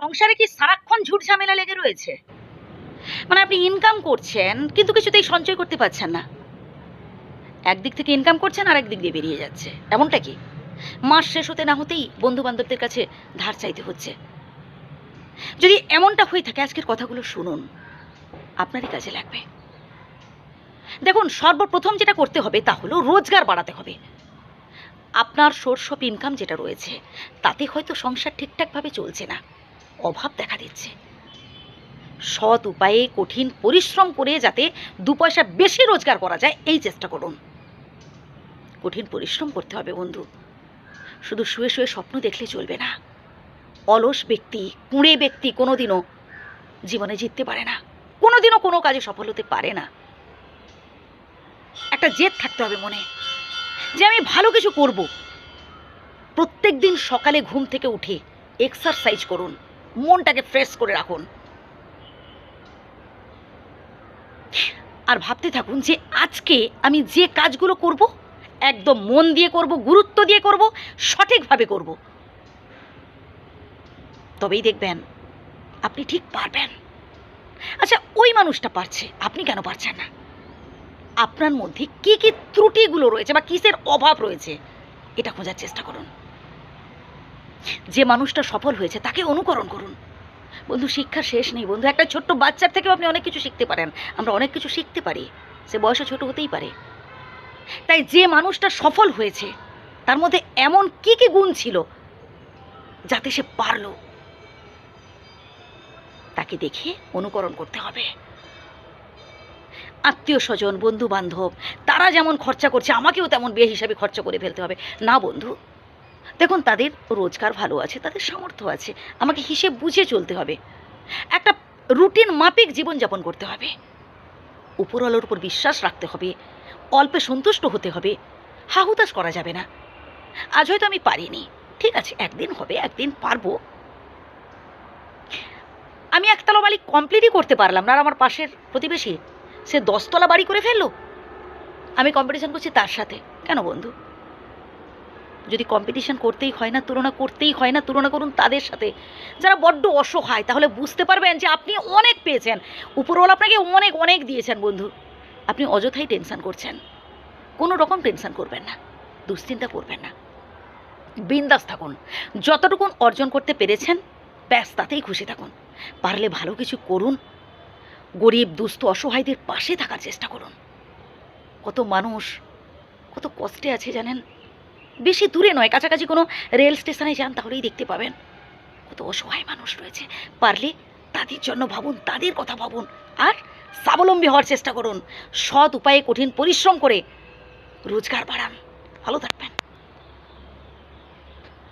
সংসারে কি সারাক্ষণ ঝুট ঝামেলা লেগে রয়েছে? মানে আপনি ইনকাম করছেন, কিন্তু কিছুতেই সঞ্চয় করতে পারছেন না। একদিক থেকে ইনকাম করছেন আর একদিক দিয়ে বেরিয়ে যাচ্ছে। এমনটা কি? মাস শেষ হতে না হতেই বন্ধু বান্ধবদের কাছে ধার চাইতে হচ্ছে। যদি এমনটা হয়ে থাকে, আজকের কথাগুলো শুনুন। আপনারই কাজে লাগবে। দেখুন, সর্বপ্রথম যেটা করতে হবে, তা হলো রোজগার বাড়াতে হবে। আপনার সোর্স অফ ইনকাম যেটা রয়েছে, তাতে হয়তো সংসার ঠিকঠাকভাবে চলছে না। অভাব দেখা দিচ্ছে। সৎ উপায়ে কঠিন পরিশ্রম করে যাতে দু পয়সা বেশি রোজগার করা যায়, এই চেষ্টা করুন। কঠিন পরিশ্রম করতে হবে বন্ধু। শুধু শুয়ে শুয়ে স্বপ্ন দেখলে চলবে না। অলস ব্যক্তি, কুঁড়ে ব্যক্তি কোনোদিনও জীবনে জিততে পারে না। কোনোদিনও কোনো কাজে সফল হতে পারে না। একটা জেদ থাকতে হবে মনে, যে আমি ভালো কিছু করব। প্রত্যেক দিন সকালে ঘুম থেকে উঠে এক্সারসাইজ করুন। মনটাকে ফ্রেশ করে রাখুন। আর ভাবতে থাকুন যে আজকে আমি যে কাজগুলো করব, একদম মন দিয়ে করব, গুরুত্ব দিয়ে করব, সঠিকভাবে করব। তবেই দেখবেন আপনি ঠিক পারবেন। আচ্ছা ওই মানুষটা পারছে, আপনি কেন পারছেন না? আপনার মধ্যে কি কি ত্রুটিগুলো রয়েছে বা কিসের অভাব রয়েছে, এটা খোঁজার চেষ্টা করুন। যে মানুষটা সফল হয়েছে, তাকে অনুকরণ করুন। বন্ধু, শিক্ষা শেষ নেই। বন্ধু, একটা ছোট্ট বাচ্চার থেকেও আপনি অনেক কিছু শিখতে পারেন। আমরা অনেক কিছু শিখতে পারি। সে বয়সে ছোট হতেই পারে। তাই যে মানুষটা সফল হয়েছে, তার মধ্যে এমন কি কি গুণ ছিল যাতে সে পারল, তাকে দেখে অনুকরণ করতে হবে। আত্মীয় স্বজন বন্ধু বান্ধব তারা যেমন খরচা করছে, আমাকেও তেমন বিয়ে হিসাবে খরচা করে ফেলতে হবে। না, বন্ধু দেখুন, তাদের রোজগার ভালো আছে, তাদের সামর্থ্য আছে। আমাকে হিসেব বুঝে চলতে হবে। একটা রুটিন মাফিক জীবনযাপন করতে হবে। উপরওয়ালার উপর বিশ্বাস রাখতে হবে। অল্পে সন্তুষ্ট হতে হবে। হাহুতাশ করা যাবে না। আজ হয়তো আমি পারিনি। ঠিক আছে, একদিন হবে, একদিন পারব। আমি একতলা বাড়ি কমপ্লিটই করতে পারলাম না, আর আমার পাশের প্রতিবেশী, সে দশতলা বাড়ি করে ফেলল। আমি কম্পিটিশন করছি তার সাথে। কেন বন্ধু? যদি কম্পিটিশন করতেই হয় না, তুলনা করতেই হয় না, তুলনা করুন তাদের সাথে। যারা বড্ড অসহায়, তাহলে বুঝতে পারবেন যে আপনি অনেক পেয়েছেন। উপরওয়ালা আপনাকে অনেক অনেক দিয়েছেন, বন্ধু। আপনি অযথাই টেনশান করছেন। কোনো রকম টেনশন করবেন না। দুশ্চিন্তা করবেন না। বিন্দাস থাকুন। যতটুকুন অর্জন করতে পেরেছেন, ব্যাস, তাতেই খুশি থাকুন। পারলে ভালো কিছু করুন। গরিব, দুস্থ, অসহায়দের পাশে থাকার চেষ্টা করুন। কত মানুষ, কত কষ্টে আছে জানেন? বেশি দূরে নয়, কাছাকাছি কোনো রেল স্টেশনে যান তাহলেই দেখতে পাবেন। কত অসহায় মানুষ রয়েছে। পারলে তাদের জন্য ভাবুন, তাদের কথা ভাবুন আর স্বাবলম্বী হওয়ার চেষ্টা করুন। সৎ উপায়ে কঠিন পরিশ্রম করে রোজগার বাড়ান। ভালো থাকবেন।